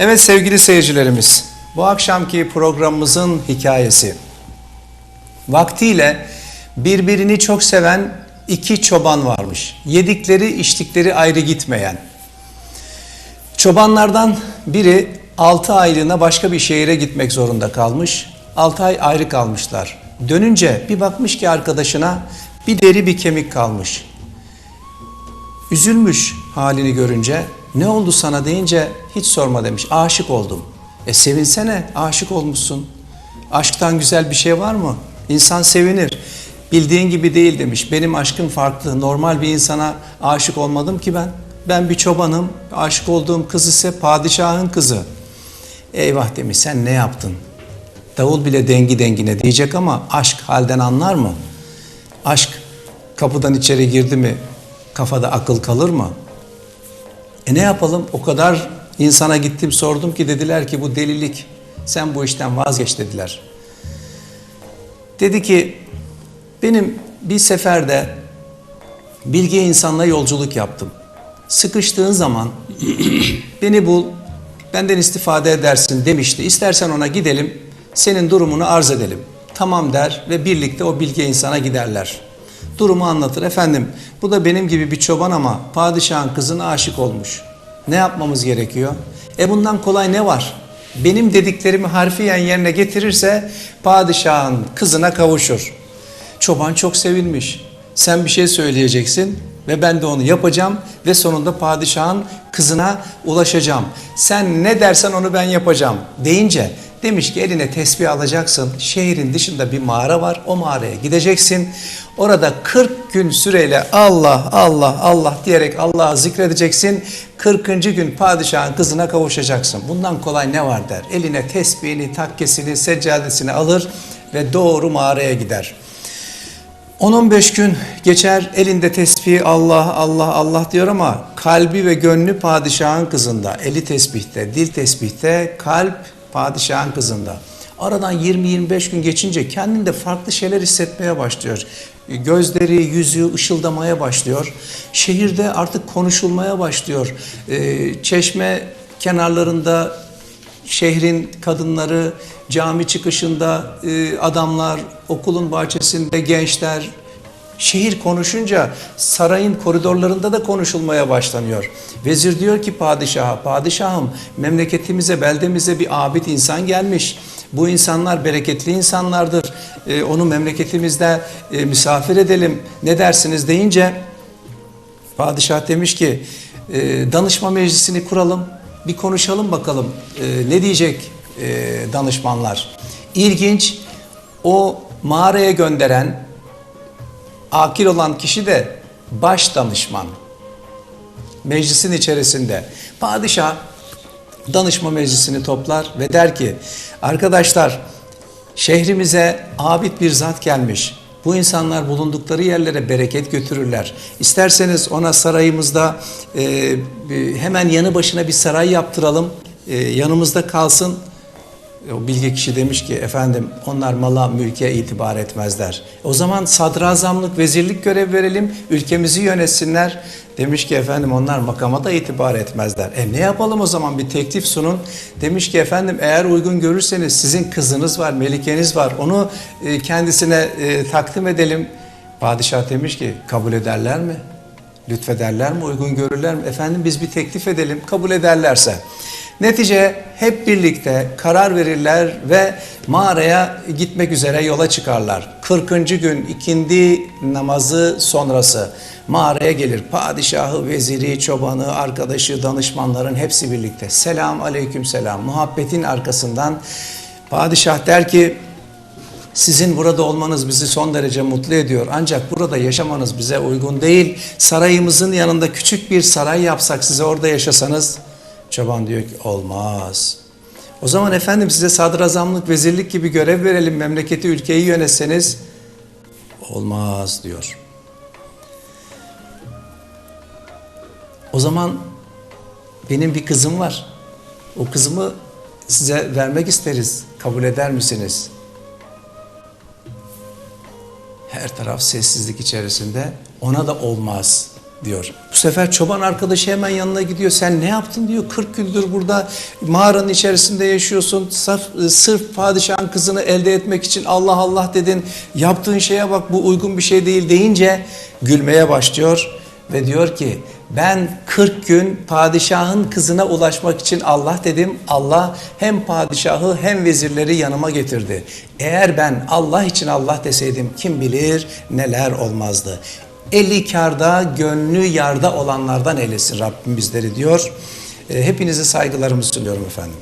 Evet sevgili seyircilerimiz, bu akşamki programımızın hikayesi. Vaktiyle birbirini çok seven iki çoban varmış. Yedikleri içtikleri ayrı gitmeyen. Çobanlardan biri 6 aylığına başka bir şehire gitmek zorunda kalmış. 6 ay ayrı kalmışlar. Dönünce bir bakmış ki arkadaşına bir deri bir kemik kalmış. Üzülmüş halini görünce ne oldu sana deyince hiç sorma demiş. Aşık oldum. E sevinsene aşık olmuşsun. Aşktan güzel bir şey var mı? İnsan sevinir. Bildiğin gibi değil demiş. Benim aşkım farklı. Normal bir insana aşık olmadım ki ben. Ben bir çobanım. Aşık olduğum kız ise padişahın kızı. Eyvah demiş sen ne yaptın? Davul bile dengi dengine diyecek ama aşk halden anlar mı? Aşk kapıdan içeri girdi mi kafada akıl kalır mı? E ne yapalım? O kadar insana gittim sordum ki dediler ki bu delilik. Sen bu işten vazgeç dediler. Dedi ki benim bir seferde bilge insanla yolculuk yaptım. Sıkıştığın zaman beni bul, benden istifade edersin demişti. İstersen ona gidelim, senin durumunu arz edelim. Tamam der ve birlikte o bilge insana giderler. Durumu anlatır. Efendim bu da benim gibi bir çoban ama padişahın kızına aşık olmuş. Ne yapmamız gerekiyor? E bundan kolay ne var? Benim dediklerimi harfiyen yerine getirirse padişahın kızına kavuşur. Çoban çok sevinmiş. Sen bir şey söyleyeceksin ve ben de onu yapacağım ve sonunda padişahın kızına ulaşacağım. Sen ne dersen onu ben yapacağım deyince demiş ki eline tesbih alacaksın. Şehrin dışında bir mağara var. O mağaraya gideceksin. Orada 40 gün süreyle Allah Allah Allah diyerek Allah'ı zikredeceksin. 40. gün padişahın kızına kavuşacaksın. Bundan kolay ne var der. Eline tesbihini, takkesini, seccadesini alır ve doğru mağaraya gider. 10-15 gün geçer elinde tesbih Allah Allah Allah diyor ama kalbi ve gönlü padişahın kızında. Eli tesbihte, dil tesbihte, kalp padişahın kızında. Aradan 20-25 gün geçince kendinde farklı şeyler hissetmeye başlıyor. Gözleri, yüzü ışıldamaya başlıyor. Şehirde artık konuşulmaya başlıyor. Ee, çeşme kenarlarında şehrin kadınları, cami çıkışında e, adamlar, okulun bahçesinde gençler, şehir konuşunca sarayın koridorlarında da konuşulmaya başlanıyor. Vezir diyor ki padişaha, padişahım memleketimize, beldemize bir abid insan gelmiş. Bu insanlar bereketli insanlardır. E, onu memleketimizde e, misafir edelim. Ne dersiniz deyince padişah demiş ki e, danışma meclisini kuralım. Bir konuşalım bakalım e, ne diyecek e, danışmanlar. İlginç o mağaraya gönderen akil olan kişi de baş danışman. Meclisin içerisinde. Padişah danışma meclisini toplar ve der ki arkadaşlar şehrimize abid bir zat gelmiş. Bu insanlar bulundukları yerlere bereket götürürler. İsterseniz ona sarayımızda e, hemen yanı başına bir saray yaptıralım. E, yanımızda kalsın. O bilge kişi demiş ki efendim onlar mala mülke itibar etmezler. O zaman sadrazamlık, vezirlik görev verelim, ülkemizi yönetsinler. Demiş ki efendim onlar makama da itibar etmezler. E ne yapalım o zaman bir teklif sunun. Demiş ki efendim eğer uygun görürseniz sizin kızınız var, melikeniz var. Onu e, kendisine e, takdim edelim. Padişah demiş ki kabul ederler mi? Lütfederler mi? Uygun görürler mi? Efendim biz bir teklif edelim. Kabul ederlerse. Netice hep birlikte karar verirler ve mağaraya gitmek üzere yola çıkarlar. 40. gün ikindi namazı sonrası mağaraya gelir. Padişahı, veziri, çobanı, arkadaşı, danışmanların hepsi birlikte. Selam aleyküm selam. Muhabbetin arkasından padişah der ki sizin burada olmanız bizi son derece mutlu ediyor. Ancak burada yaşamanız bize uygun değil. Sarayımızın yanında küçük bir saray yapsak size orada yaşasanız Çoban diyor ki olmaz. O zaman efendim size sadrazamlık, vezirlik gibi görev verelim, memleketi, ülkeyi yönetseniz olmaz diyor. O zaman benim bir kızım var. O kızımı size vermek isteriz. Kabul eder misiniz? Her taraf sessizlik içerisinde. Ona da olmaz. Diyor. Bu sefer çoban arkadaşı hemen yanına gidiyor. Sen ne yaptın diyor. 40 gündür burada mağaranın içerisinde yaşıyorsun. Sırf, sırf padişahın kızını elde etmek için Allah Allah dedin. Yaptığın şeye bak bu uygun bir şey değil deyince gülmeye başlıyor ve diyor ki ben 40 gün padişahın kızına ulaşmak için Allah dedim. Allah hem padişahı hem vezirleri yanıma getirdi. Eğer ben Allah için Allah deseydim kim bilir neler olmazdı. Eli karda, gönlü yarda olanlardan eylesin Rabbim bizleri diyor. E, Hepinize saygılarımı sunuyorum efendim.